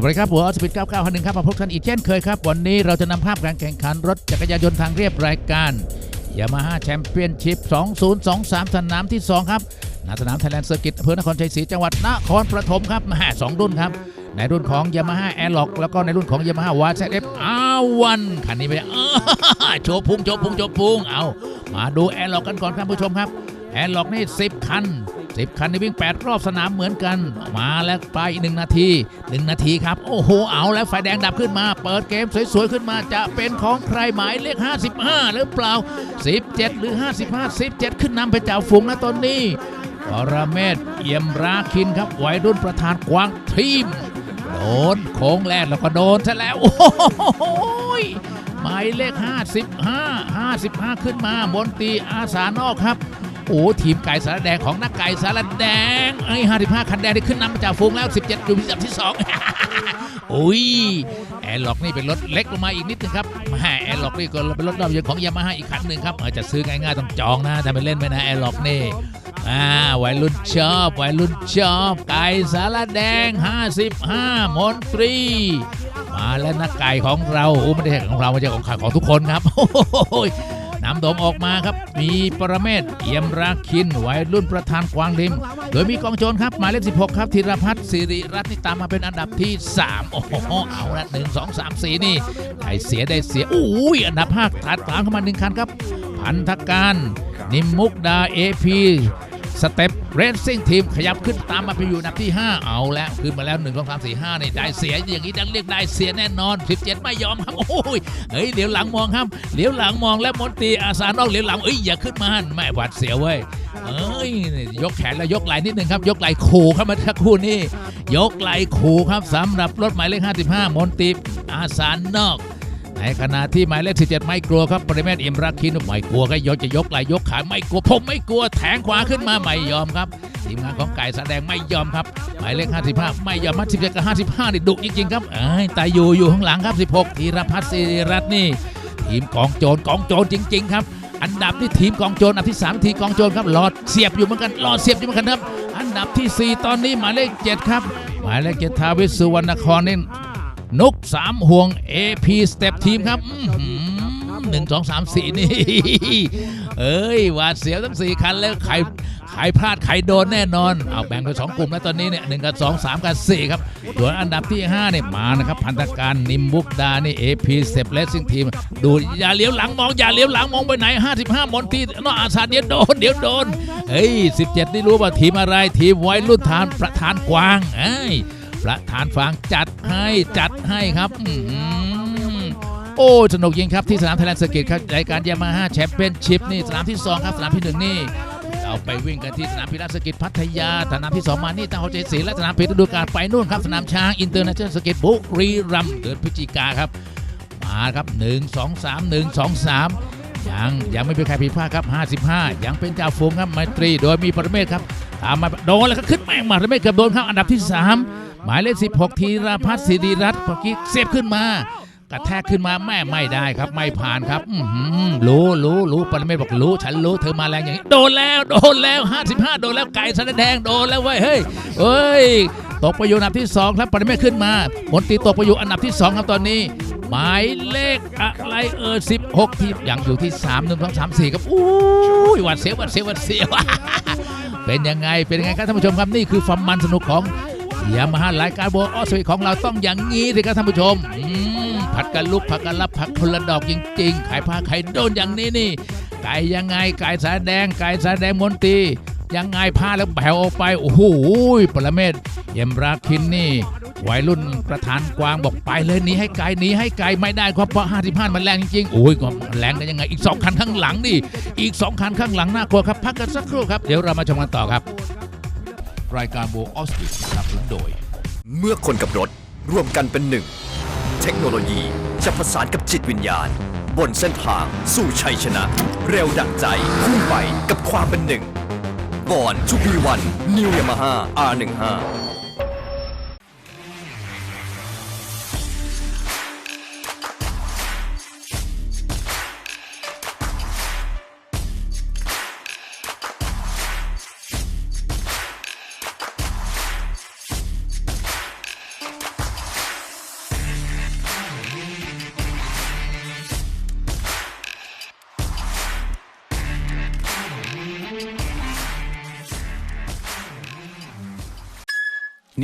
สวัสดีครับหัวออสปีด99คันหนึ่งครับมาพบกันอีกเช่นเคยครับ วันนี้เราจะนำภาพการแข่งขันรถจักรยานยนต์ทางเรียบรายการยามาฮ่าแชมเปี้ยนชิพ 2023 สนามที่ 2 ครับณสนามไทยแลนด์เซอร์กิตอำเภอนครชัยศรีจังหวัดนครปฐมครับมาสองรุ่นครับ ในรุ่นของยามาฮ่าแอร์ล็อกแล้วก็ในรุ่นของยามาฮ่าวาเซเอฟอาวันคันนี้ไปโชว์พุงโชว์พุงโชว์พุงเอามาดูแอร์ล็อกกันก่อนครับผู้ชมครับแอร์ล็อกนี่ 10 คัน 10 คันนี่วิ่ง 8 รอบสนามเหมือนกัน มาแล้วไปอีกหนึ่งนาที 1 นาทีครับ โอ้โห เอาแล้วไฟแดงดับขึ้นมา เปิดเกมสวยๆ ขึ้นมาจะเป็นของใครหมายเลข 55 หรือเปล่า 17 หรือ 55 17 ขึ้นนำไปจากฝูงนะตอนนี้ปรเมศเอี่ยมราคินครับวัยรุ่นประธานกวางทีมโดนโค้งแรกแล้วก็โดนซะแล้ว โอ้โหยหมายเลข 55 55 ขึ้นมามนตีอาสานอกครับ โอ้ทีมไก่สารแดงของนักไก่สารแดงไอ้55คันแดงที่ขึ้นนำมาจากฝูงแล้ว 17 อยู่อันดับที่2อุ้ยแอร์ล็อกนี่เป็นรถเล็กลงมาอีกนิดนึงครับแม่แอร์ล็อกนี่ก็เป็นรถรอบยนต์ของยามาฮ่าอีกคันหนึ่งครับออจะซื้อง่ายๆต้องจองนะถ้าไปเล่นไปนะแอร์ล็อกนี่อ่าวัยรุ่นชอบวัยรุ่นชอบไก่สารแดง 55มนตรีมาแล้วนักไก่ของเราโอ้ไม่ได้ของเราไม่ใช่ของข้าของทุกคนครับโอ้ย โดมออกมาครับ มีปรเมศเอี่ยมราคินวัยรุ่นประธานกวางริม โดยมีกองโจรครับหมายเลข16 ครับธีรพัฒน์สิริรัตน์นี่ตามมาเป็นอันดับที่ 3 โอ้โหเอาละหนึ่งสองสามสี่นี่ใครเสียได้เสียอู้ยอันดับ5ถัดตามเข้ามาหนึ่งคันครับ พันธการ นิมมุกดาเอพี สเต็ปเรนซิ่งทีมขยับขึ้นตามมาไปอยู่อันดับที่ 5 เอาแล้วขึ้นมาแล้ว 1 2 3 4 5นี่ได้เสียอย่างนี้ดังเรียกได้เสียแน่นอน 17 ไม่ยอมครับโอ้ยเฮ้ยเหลียวหลังมองครับเหลียวหลังมองแล้วมนตรีอาสานอกเหลียวหลังเอ้ยอย่าขึ้นมาแม่หวาดเสียวเว้ยเอ้ยยกแขนแล้วยกไหล่นิดนึงครับ ยกไหล่ขู่เข้ามาสักคู่นี้ยกไหล่ขู่ครับสำหรับรถหมายเลข55 มนตรีอาสานอก ในขณะที่หมายเลข17 ไม่กลัวครับปริเมศอิมรักคินไม่กลัวก็ยกจะยกไหลยกขาไม่กลัวผมไม่กลัวแทงขวาขึ้นมาไม่ยอมครับทีมงานของไก่แสดงไม่ยอมครับ หมายเลข 55 ไม่ยอมมัด17กับ55นี่ดุจริงๆครับเอ้ยแต่อยู่อยู่ข้างหลังครับ 16ธีรพัฒน์ศิริรัตน์นี่ทีมกองโจรกองโจรจริง ๆ ครับอันดับที่ทีมกองโจรอันดับที่3ทีมกองโจรครับหลอดเสียบอยู่เหมือนกันหลอดเสียบอยู่เหมือนกันครับ อันดับทีสี่4 ตอนนี้หมายเลข7ครับ หมายเลข7ทาวิสุวรรณครนี่ นกสามห่วง AP Step ทีมครับหนึ่งสองสามสี่นี่ เอ้ย หวาดเสียวทั้งสี่คันแล้วใครใครพลาดใครโดนแน่นอน เอาแบ่งเป็นสองกลุ่มแล้วตอนนี้เนี่ยหนึ่งกับสองสามกับสี่ครับส่วนอันดับที่ห้าเนี่ยมานะครับ พันธการนิมบุกดานี่ AP Step Racing Team ดูอย่าเลี้ยวหลังมอง อย่าเลี้ยวหลังมองไปไหน 55มนที่นอกอาสาเดี๋ยโดน เดี๋ยวโดน เฮ้ย 17 นี่รู้ว่าทีมอะไรทีมไวรุ่นทานประธานกวางเอ้ย ประธานฟางจัดให้จัดให้ครับอื้อหือโอ้สนุกยิงครับที่สนามไทยแลนด์เซอร์กิตครับรายการยามาฮ่าแชมเปี้ยนชิพนี่สนามที่ 2 ครับ สนามที่ 1 นี่ เราไปวิ่งกันที่สนามพิราเซอร์กิตพัทยา สนามที่ 2 มานี่ตั้งหัวใจศรีและสนามเพชรฤดูกาลไปนู่นครับ สนามช้างอินเตอร์เนชั่นแนลเซอร์กิตบุรีรัมย์เดือนพฤศจิกาครับมาครับ 1 2 3 1 2 3ยังยังไม่เป็นใครผิดพลาดครับ 55 ยังเป็นเจ้าฝูงครับไมตรี โดยมีปรเมศครับตามมาโดนแล้วก็ขึ้นแม่งมาปรเมศเกือบโดนครับอันดับที่ 3 หมายเลข 16 ธีรพัฒน์ศิริรัตน์เมื่อกี้เซฟขึ้นมากระแทกขึ้นมาแม่ไม่ได้ครับ ไม่ผ่านครับอรู้รู้รู้ปรเมศบอกรู้ ฉันรู้เธอมาแรงอย่างนี้ โดนแล้ว โดนแล้ว 55 โดนแล้วไก่สันแดงโดนแล้วเว้ยเฮ้ยเฮ้ยตกไปอยู่อันดับที่ 2 ครับปรเมศขึ้นมามนตรีตกไปอยู่อันดับที่ 2 ครับตอนนี้ หมายเลขอะไรเออ16 ที่ยังอยู่ที่ 3 1 2 3 4ครับอู้ยหวัดเสียวหวัดเสียวหวัดเสียวเป็นยังไงเป็นยังไงครับท่านผู้ชมครับนี่คือความมันสนุกของ เสียมาฮ่ารายการโบออสวีของเราต้องอย่างนี้สิครับท่านผู้ชมผัดกันลุกผัดกันรับผัดคนละดอกจริงๆไข่พาไข่โดนอย่างนี้นี่ ไก่ยังไงไก่สาแดงไก่สาแดงมนตรียังไงพาแล้วแผ่วออกไปโอ้โหปรเมศเยมราคินนี่วัยรุ่นประธานกวางบอกไปเลยหนีให้ไกลหนีให้ไกลไม่ได้ครับเพราะ55มันแรงจริงๆโอ้ยก็แรงกันยังไงอีก 2 คันข้างหลังดิอีก 2 คันข้างหลังน่ากลัวครับพักกันสักครู่ครับเดี๋ยวเรามาชมกันต่อครับ รายการโบออสติสนับสนุนโดย เมื่อคนกับรถร่วมกันเป็นหนึ่ง เทคโนโลยีจะผสานกับจิตวิญญาณ บนเส้นทางสู่ชัยชนะ เร็วดั่งใจพุ่งไปกับความเป็นหนึ่งบอนทูพีวันนิวยามาฮ่า R15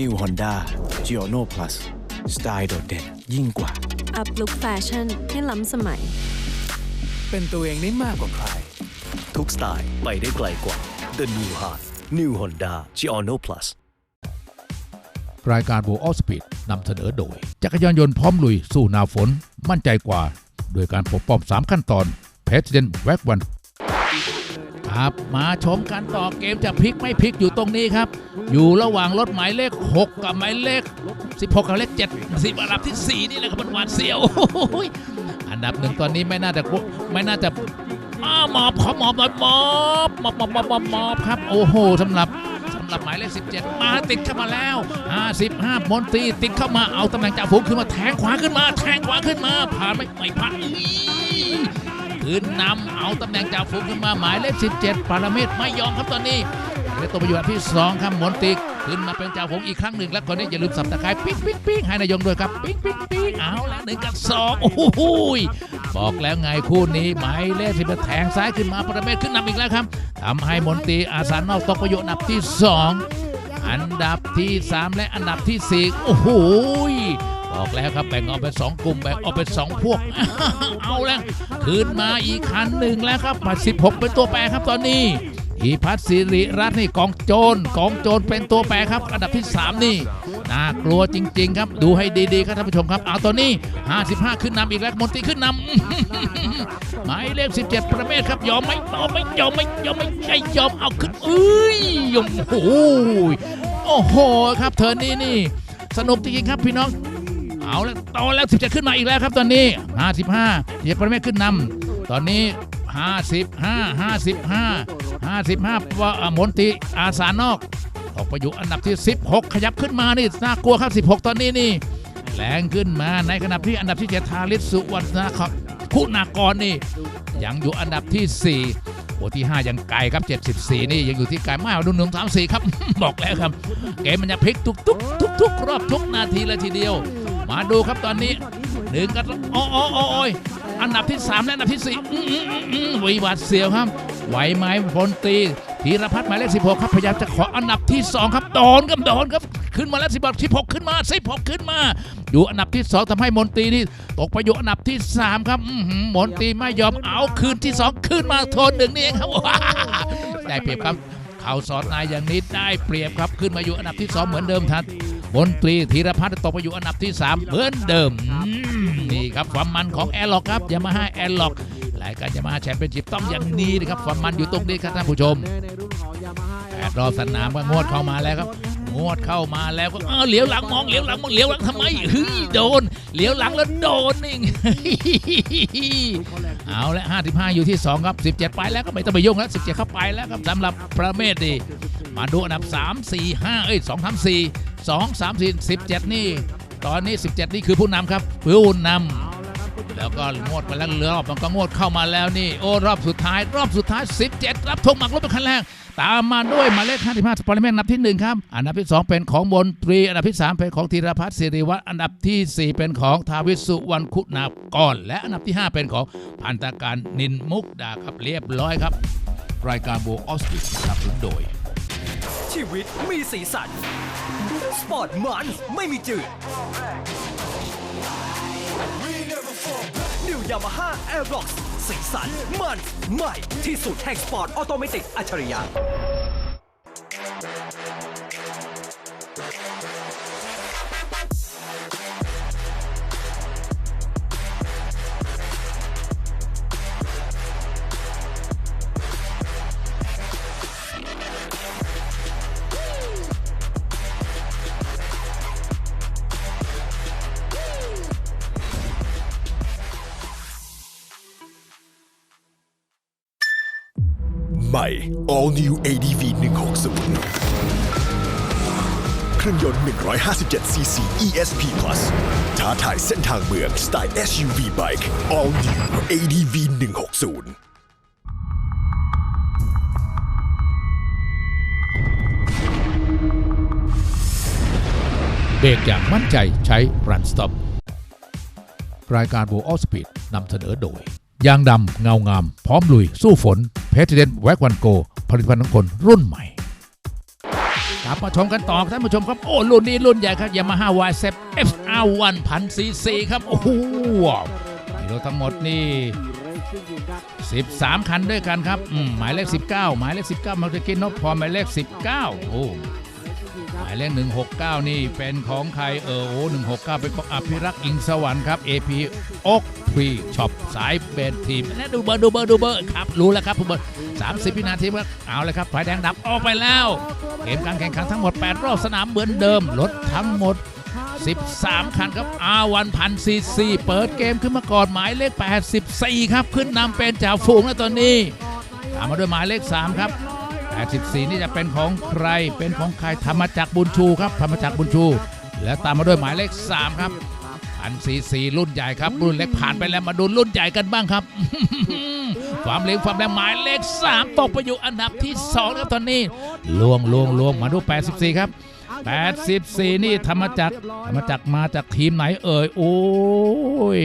New Honda g i o n o Plus สไตล์โดดเด่นยิ่งกว่า อัพลุคแฟชั่นให้ล้ำสมัย เป็นตัวเองได้มากกว่าใคร ทุกสไตล์ไปได้ไกลกว่า The New High New Honda g i o n o Plus รายการ World of Speed นำเสนอโดย จักรยานยนต์พร้อมลุย สู้หนาฝน มั่นใจกว่า โดยการปกป้อง 3 ขั้นตอน President w a g วัน ครับมาชมกันต่อเกมจะพลิกไม่พลิกอยู่ตรงนี้ครับ อยู่ระหว่างรถหมายเลข 6 กับหมายเลข 16 กับเลข7 10อันดับที่ 4 นี่แหละครับมันหวาดเสียว อันดับหนึ่งตอนนี้ไม่น่าจะไม่น่าจะหมอบขอหมอบหน่อยหมอบหมอบหมอบหมอบหมอบหมอบครับ โอ้โหสำหรับสำหรับหมายเลข 17 มาติดเข้ามาแล้ว 55มนตรีติดเข้ามาเอาตำแหน่งจ่าฝูงขึ้นมาแทงขวาขึ้นมา แทงขวาขึ้นมาผ่านไม่ไม่ผ่าน ขึ้นนำเอาตำแหน่งจ่าฝูงขึ้นมาหมายเลข 17 ปาราเตรไม่ยอมครับตอนนี้เรียกตัวประโยชน์ที่2ครับมนตรีขึ้นมาเป็นจ่าฝูงอีกครั้งหนึ่งแล้วคนนี้อย่าลืมสับตะไคร้ปิ๊งปิ๊งปิ๊งให้นายยงด้วยครับปิ๊งปิ๊งปิ๊งเอาแล้วหนึ่งกับสองโอ้โหยบอกแล้วไงคู่นี้หมายเลขสิบแทงซ้ายขึ้นมาปาราเตรขึ้นนำอีกแล้วครับทำให้มนตีอาสานอกตกประโยชน์อันดับที่สองอันดับที่ 3 และอันดับที่4โอ้โห ยบอกแล้วครับแบ่งออกเป็น2กลุ่มแบ่งออกเป็น2พวก เอาแล้วคืนมาอีกคันหนึ่งแล้วครับมา16 เป็นตัวแปรครับตอนนี้ อีพัฒน์สิริรัตน์นี่กองโจรกองโจรเป็นตัวแปรครับ อันดับที่ 3 นี่น่ากลัวจริง ๆ ครับดูให้ดีๆครับท่านผู้ชมครับเอาตัวนี้ 55 ขึ้นนำอีกแล้วมนตรีขึ้นนำหมายเลข 17 ประเมศครับยอมไหมยอมไหมยอมไหมยอมไหมใช่ยอมเอาขึ้นเอ้ยยอมโอ้โหโอ้โหครับเธอนี่นี่สนุกจริงๆครับพี่น้อง เอาแล้วต่อแล้ว17ขึ้นมาอีกแล้วครับตอนนี้ 55เหยียบปรเมศขึ้นนำตอนนี้ 55 55 55ว่าอะมนตรีอาสานอกออกไปอยู่อันดับที่ 16 ขยับขึ้นมานี่น่ากลัวครับ 16 ตอนนี้นี่แรงขึ้นมาในขณะที่อันดับที่7ทาริสสุวรรณคุณากรนี่ ยังอยู่อันดับที่4โอ้ที่ 5 ยังไกลครับ 74 นี่ยังอยู่ที่ไกลมากดูหนึ่งสามสี่ครับ บอกแล้วครับ เกมมันจะพลิกทุกทุกทุกทุกรอบทุกนาทีเลยทีเดียว มาดูครับตอนนี้หนึ่งกันโอ้โอ้โอ้โอ้ยอันดับที่ 3 และอันดับที่4อื้ออื้ออื้ออื้อวิวัดเสียวครับ ไหวไหมพลตีธีรพัฒน์หมายเลข16 ครับพยายามจะขออันดับที่ 2 ครับโดนครับโดนครับขึ้นมาแล้ว16 16ขึ้นมา16ขึ้นมา อยู่อันดับที่ 2ทำให้มนตรีนี่ตกไปอยู่อันดับที่ 3 ครับอื้อหือมนตรีไม่ยอมเอาคืนที่ 2 ขึ้นมาโทนหนึ่งนี่เองครับได้เปรียบครับ เข่าสอดนายอย่างนี้ได้เปรียบครับขึ้นมาอยู่อันดับที่ 2 เหมือนเดิมทัน มนตรีธีรพัฒน์ตกไปอยู่อันดับที่ 3 เหมือนเดิมอืมนี่ครับความมันของแอร์ล็อกครับยามาฮ่าแอร์ล็อกรายการยามาฮ่าแชมเปี้ยนชิพต้องอย่างนี้นะครับความมันอยู่ตรงนี้ครับท่านผู้ชมแปดรอบสนามก็งวดเข้ามาแล้วครับงวดเข้ามาแล้วก็เออเหลียวหลังมองเหลียวหลังมองเหลียวหลังทำไมเฮ้ยโดนเหลียวหลังแล้วโดนนี่เอาละ55 อยู่ที่ 2 ครับ 17 ไปแล้วก็ไม่ต้องไปยุ่งแล้ว17 เข้าไปแล้วครับสำหรับประเมศดีมาดูอันดับ 3 4 5 เอ้ย2 3 4 2 3 4 17 นี่ ตอนนี้ 17 นี่คือผู้นำครับผู้นำแล้วก็งวดไปแล้วรอบมันก็งวดเข้ามาแล้วนี่โอ้รอบสุดท้าย รอบสุดท้าย 17 รับธงหมักรถเป็นคันแรกตามมาด้วยหมายเลข55สปอร์ตแมนอันดับที่ 1 ครับ อันดับที่ 2 เป็นของมนตรี อันดับที่ 3 เป็นของธีรพัฒน์สิริวัฒน์อันดับทีสี่ 4 เป็นของทาวิสุวรรณคุณากรและอันดับที่ 5 เป็นของพันตาการนินมุกดาครับเรียบร้อยครับ รายการ World of Speed สนับสนุนโดย ชีวิตมีสีสัน สปอร์ตมันไม่มีจืด New Yamaha Aerox สีสันมันใหม่ที่สุดแห่งสปอร์ตออโตเมติกอัจฉริยะ ใหม่ All New ADV 160เครื่องยนต์ 157cc ESP Plus ท้าทายเส้นทางเมืองสไตล์ SUV Bike All New ADV 160เบรกอย่างมั่นใจใช้ Run Stop รายการ World of Speed นำเสนอโดย ยางดำเงางาม พร้อมลุยสู้ฝน President w a g o n Go ผลิตภัณฑ์ของคนรุ่นใหม่กลับมาชมกันต่อท่านผู้ชมครับ โอ้รุ่นนี้รุ่นใหญ่ครับยามาฮ่าวายเซฟ FR 1 0 0 0 cc ครับ โอ้โหมีรถทั้งหมดนี่ 13 คันด้วยกันครับ หมายเลข 19 หมายเลข 19 มาตะกี้นพพรหมายเลข 19 โอ้ มายเลข169 นี่เป็นของใครเออโอ้169 เป็นของอภิรักษ์อิงสวรรค์ครับ AP อกพรีช็อปสายเบนทีมและดูเบอร์ดูเบอร์ดูเบอร์ครับรู้แล้วครับผู้เบอร์30 วินาทีครับเอาเลยครับไฟแดงดับออกไปแล้ว เกมการแข่งขันทั้งหมด 8 รอบสนามเหมือนเดิมรถทั้งหมด 13 คันครับ R1 พันซีซีเปิดเกมขึ้นมาก่อนหมายเลข 84 ครับ ขึ้นนำเป็นจ่าฝูงแล้วตอนนี้ตามมาด้วยหมายเลข 3 ครับ 84 นี่จะเป็นของใครเป็นของใครธรรมจักรบุญชูครับธรรมจักรบุญชู และตามมาด้วยหมายเลข 3 ครับพันซีซีรุ่นใหญ่ครับ รุ่นเล็กผ่านไปแล้วมาดูรุ่นใหญ่กันบ้างครับ ความเร็วความแรงหมายเลข 3 ตกไปอยู่อันดับที่ 2 ครับตอนนี้ลวงลวงลวงมาดู 84 ครับ84 นี่ธรรมจักรธรรมจักรมาจากทีมไหนเอ่ย โอ้ย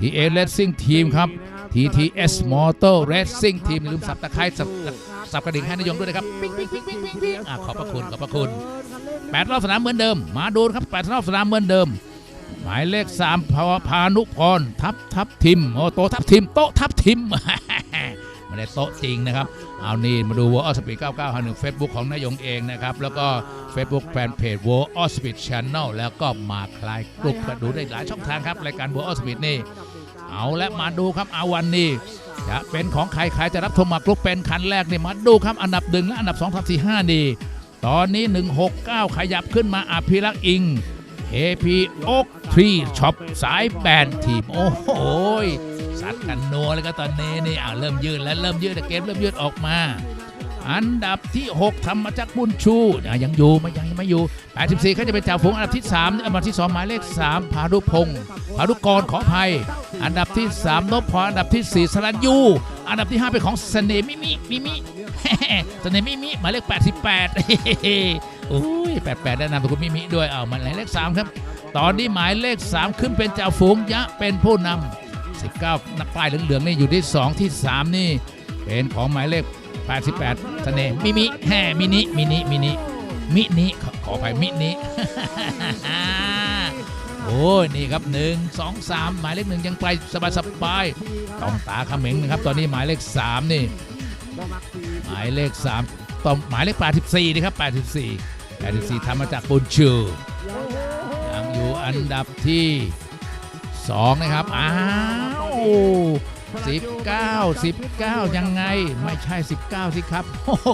ทีเอเลสซิ่งทีมครับ TTS Motor Racing Team อย่าลืมสับตะไคร้สับ สับกระดิ่งให้นายยงด้วยนะครับปิ๊งปิ๊งปิ๊งปิ๊งปิ๊งปิ๊งอะขอบพระคุณขอบพระคุณ8รอบสนามเหมือนเดิม มาดูครับ8รอบสนามเหมือนเดิม หมายเลข3พาพานุพรทับทับทิมโอ้โตทับทิมโตะทับทิมไม่ได้โต๊ะจริงนะครับ เอานี่มาดูวอลสปีด9951 Facebook ของนายยงเองนะครับ แล้วก็ Facebook แฟนเพจ w o r l Speed Channel แล้วก็มาคลายกลุ่มก็ดูได้หลายช่องทางครับ รายการ w o r l Speed นี่ เอาและมาดูครับอาวันนี้ จะเป็นของใครใครจะรับชมมากรุ๊ปเป็นคันแรกนี่มาดูครับอันดับหนึ่งและอันดับ2 3 4 5นี่ตอนนี้ 169 ขยับขึ้นมาอภิรักษ์อิง AP โอ๊กทรีช็อปสายแบนทีม โอ้โหสัดกันนัวเลยก็ตอนนี้นี่อ่าเริ่มยืดแล้วเริ่มยืดแต่เกมเริ่มยืดออกมา อันดับที่6ทำมจากบุญชูอะยังอยู่ไม่ยังไม่อยู่ 84เขาจะเป็นจ่าฝูงอันดับที่ 3 อันดับที่ 2 หมายเลข 3 พารุพงศ์พารุกรขออภัย อันดับที่ 3นพพรอันดับที่ 4สรัญยูอันดับที่ 5 เป็นของเสน่ห์มิมิมิมิเสน่ห์มิมิหมายเลข 88โอ้ย88ได้นามสกุลมิมิด้วยเอาหมายเลข3ครับ ตอนนี้หมายเลข 3 ขึ้นเป็นจ่าฝูงยะเป็นผู้นำ19นักป้ายเหลืองๆนี่อยู่ที่ 2 ที่ 3 นี่ เป็นของหมายเลข 88 เสน่ห์มิมิแห่มินิมินิมินิมินิขอขอภัยมินิโอ้นี่ครับ 1 2 3 หมายเลขหนึ่งยังไปสบายสบายต้องตาเขม็งนะครับ ตอนนี้หมายเลข 3 นี่ หมายเลข 3ต้อหมายเลข 84 นะครับ 84 84ทำมาจากบุญชูยังอยู่อันดับที่ 2 นะครับ อ้าว 19 19 ยังไงไม่ใช่ 19 สิครับ โอ้โห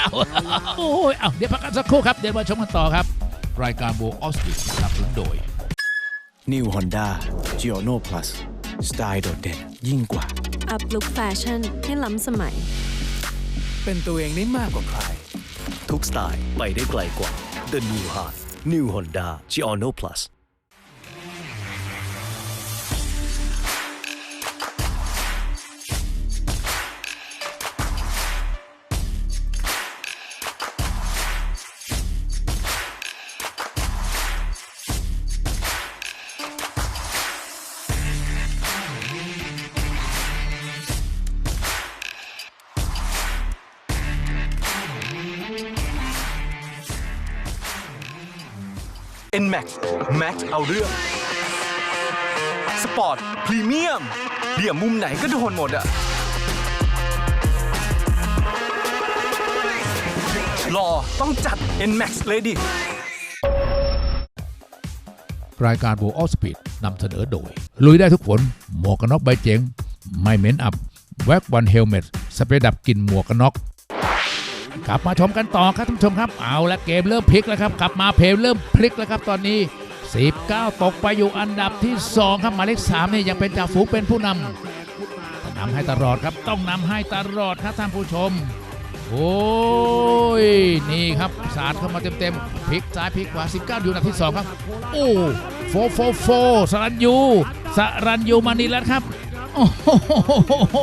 99โอ้ยเอาเดี๋ยวพักกันสักครู่ครับ เดี๋ยวมาชมกันต่อครับ รายการ w o r l Speed สนับสนุนโดย New Honda g i o n o Plus สไตล์โดดเด่นยิ่งกว่า อัพลุคแฟชั่นให้ล้ำสมัย เป็นตัวเองได้มากกว่าใคร ทุกสไตล์ไปได้ไกลกว่า The New Heart New Honda g i o n o Plus NMAX Max เอาเรื่อง สปอร์ต พรีเมียมเดี่ยมมุมไหนก็โดนหมดอะรอต้องจัด NMAX เลยดิ รายการ w o r l Speed นำเสนอโดย ลุยได้ทุกฝนหมวกกันน็อกใบเจ๋ง ไม่เหม็นอับ แว็กวันเฮลเมตสเปรย์ดับกลิ่นหมวกกันน็อก กลับมาชมกันต่อครับท่านผู้ชมครับ เอาละเกมเริ่มพลิกแล้วครับ กลับมาเพลเริ่มพลิกแล้วครับตอนนี้ 19 ตกไปอยู่อันดับที่ 2 ครับหมายเลข3นี่ยังเป็นจ่าฝูงเป็นผู้นำนำให้ตลอดครับต้องนำให้ตลอดครับท่านผู้ชม โอ้ยนี่ครับสาดเข้ามาเต็มๆพลิกซ้ายพลิกขวา 19 อยู่อันดับที่ 2 ครับ โอ้โฟโฟโฟสรัญยูสรัญยูมานีแล้วครับ โอ้โห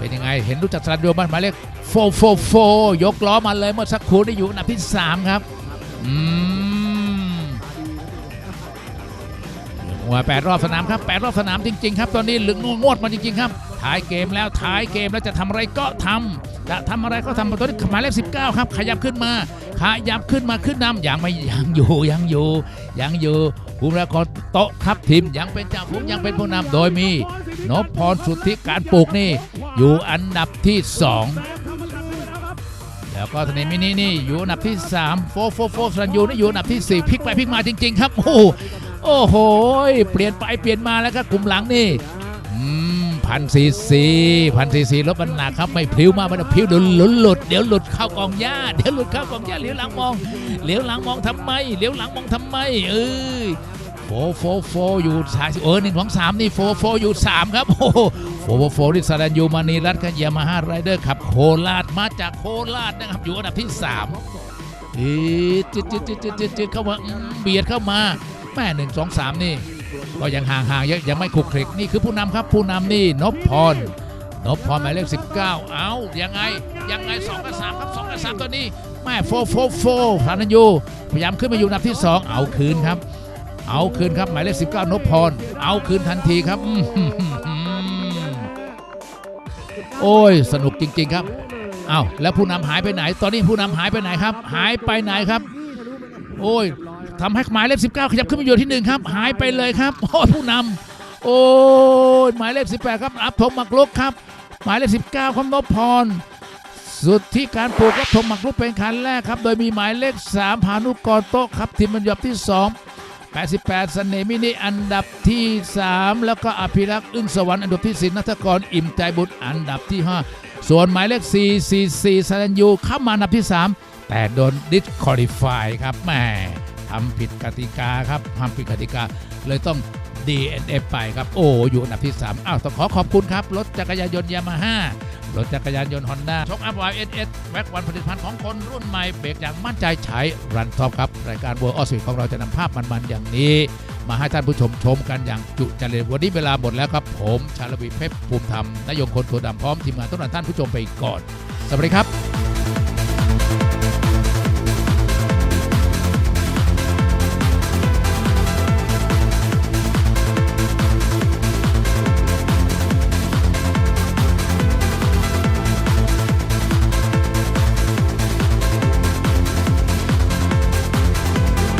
เป็นยังไงเห็นรู้จักสรันโยบ้านหมายเลขโฟโฟโฟยกล้อมาเลยเมื่อสักครู่ได้อยู่อันดับที่ 3 ครับอืมหัวแปดรอบสนามครับแปดรอบสนามจริง ๆ ครับ ตอนนี้หลึงงวดมาจริง ๆ ครับท้ายเกมแล้วท้ายเกมแล้วจะทำอะไรก็ทำจะทำอะไรก็ทำตอนนี้หมายเลข19 ครับ ขยับขึ้นมาขยับขึ้นมาขึ้นนำยังไม่ยังอยู่ยังอยู่ยังอยู่ภูมิราคอนโต๊ะครับทีมยังเป็นเจ้าผมยังเป็นผู้นำโดยมี นพพรสุทธิการปลูกนี่อยู่อันดับที่สองแล้วก็ทนมินินี่อยู่อันดับที่ 3 โฟโฟโฟสันยูนี่อยู่อันดับที่ 4พลิกไปพลิกมาจริง ๆ ครับโอ้โหโอ้โห เปลี่ยนไปเปลี่ยนมาแล้วก็กลุ่มหลังนี่พันซีซีพันซีซีรถบรรณาครับไม่พลิ้วมากมันพลิ้วเดี๋ยวหลุดหลุดเดี๋ยวหลุดเข้ากองหญ้าเดี๋ยวหลุดเข้ากองหญ้าเหลียวหลังมองเหลียวหลังมองทำไมเหลียวหลังมองทำไมเอ้ย โฟโฟโฟอยู่สายเออหนึ่งสองสามนี่โฟโฟอยู่สามครับโอ้โหโฟโฟโฟนี่สรัญยูมานีรัตน์กันยามาฮ่าไรเดอร์ขับโคราชมาจากโคราชนะครับอยู่อันดับที่สามอีดจิดจิดจิดจิดจิดจิดเข้ามาเบียดเข้ามาแม่หนึ่งสองสามนี่ ก็ยังห่างห่างๆยังยังไม่คลุกคลิกนี่คือผู้นำครับผู้นำนี่นพพรนพพรหมายเลข19 เอายังไง ยังไง 2 กับ 3 ครับ 2 กับ 3 ตัวนี้แม่โฟโฟโฟพานันยูพยายามขึ้นมาอยู่อันดับที่ 2 เอาคืนครับ เอาคืนครับหมายเลข19นพพร เอาคืนทันทีครับ โอ้ย สนุกจริง ๆ ครับเอาแล้วผู้นำหายไปไหน ตอนนี้ผู้นำหายไปไหนครับ หายไปไหนครับ โอ้ยทำให้หมายเลข19 ขยับขึ้นมาอยู่ที่หนึ่งครับ หายไปเลยครับโอ้ยผู้นำโอ้ยหมายเลข18 ครับ อัพธงหมักลุกครับ หมายเลข19ครับนพพรสุดที่การปลูกรับธงหมักลุกเป็นคันแรกครับ โดยมีหมายเลข 3 พานุกรโต๊ะครับทีมบรรยบที่ 2 88เสน่ห์มินิอันดับที่ 3 แล้วก็อภิรักษ์อึ้งสวรรค์อันดับที่ 4นัทกรอิ่มใจบุตรอันดับที่ 5 ส่วนหมายเลข 4 4 4สัญยูเข้ามาอันดับที่ 3 แต่โดนดิสคอลิฟายครับแหมทำผิดกติกาครับทำผิดกติกาเลยต้อง DNF ไปครับ โอ้อยู่อันดับที่ 3 อ้าวต้องขอขอบคุณครับ รถจักรยานยนต์ยามาฮ่า รถจักรยานยนต์ฮอนด้าช็อคอัพวายเอสเอสแว็กวันผลิตภัณฑ์ของคนรุ่นใหม่เบรกอย่างมั่นใจใช้รันท็อปครับ รายการเวอร์ออสของเราจะนำภาพมัน ๆ อย่างนี้ มาให้ท่านผู้ชมชมกันอย่างจุใจเลยวันนี้เวลาหมดแล้วครับ ผมชาลวีเพชรภูมิธรรมนายงคนตัวดำพร้อมทีมงานต้อนรับท่านผู้ชมไปก่อน สวัสดีครับ